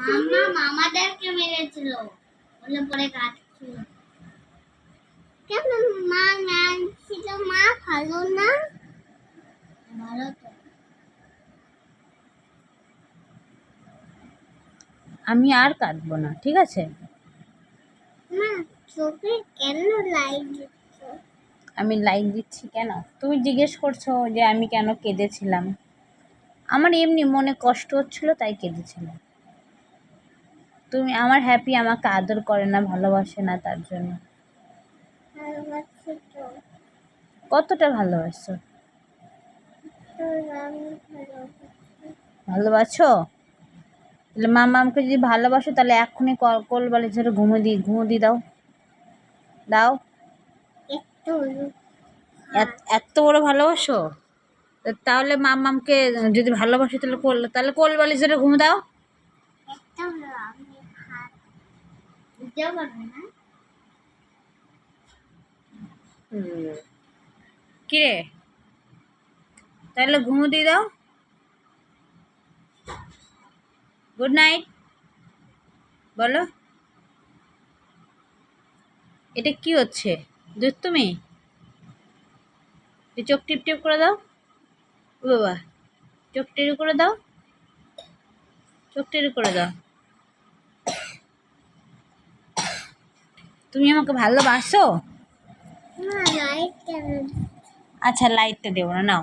মামা মামাদেরকে মেরেছিল। বলে পরে কাটছিল কেন মা ছিল মা ভালো না? ভালো তো। আমি আর কাঁদবো না ঠিক আছে? মা চোখে কেন লাইট দিচ্ছ? আমি লাইক দিচ্ছি কেন? তুমি জিজ্ঞেস করছ যে আমি কেন কেঁদেছিলাম। আমার এমনি মনে কষ্ট হচ্ছিল তাই কেঁদেছিলাম। তুমি আমার হ্যাপি আমাকে আদর করে না, ভালোবাসে না তার জন্য। কতটা ভালোবাসো ভালোবাসো? তাহলে মামা আমাকে যদি ভালোবাসো, তাহলে এক্ষুনি কল কল বলে ঝেড়ে ঘুমো দিই ঘুমো দিয়ে দাও। দাও। এত- বড় ভালোবাসো? তাহলে মামামকে যদি ভালোবাসো, তাহলে কোল তাহলে কোল বালি ঝেড়ে ঘুমো দাও। দিতেও পারবে না কিরে? তাহলে ঘুমো দিয়ে দাও। গুড নাইট বলো। এটা কি হচ্ছে? দুধ তুমি? চোখ টিপ টিপ করে দাও। বাবা, চোখ টেরু করে দাও। চোখ টেরু করে দাও। তুমি আমাকে ভালোবাসো? লাইট আচ্ছা লাইটটা দেবো না নাও।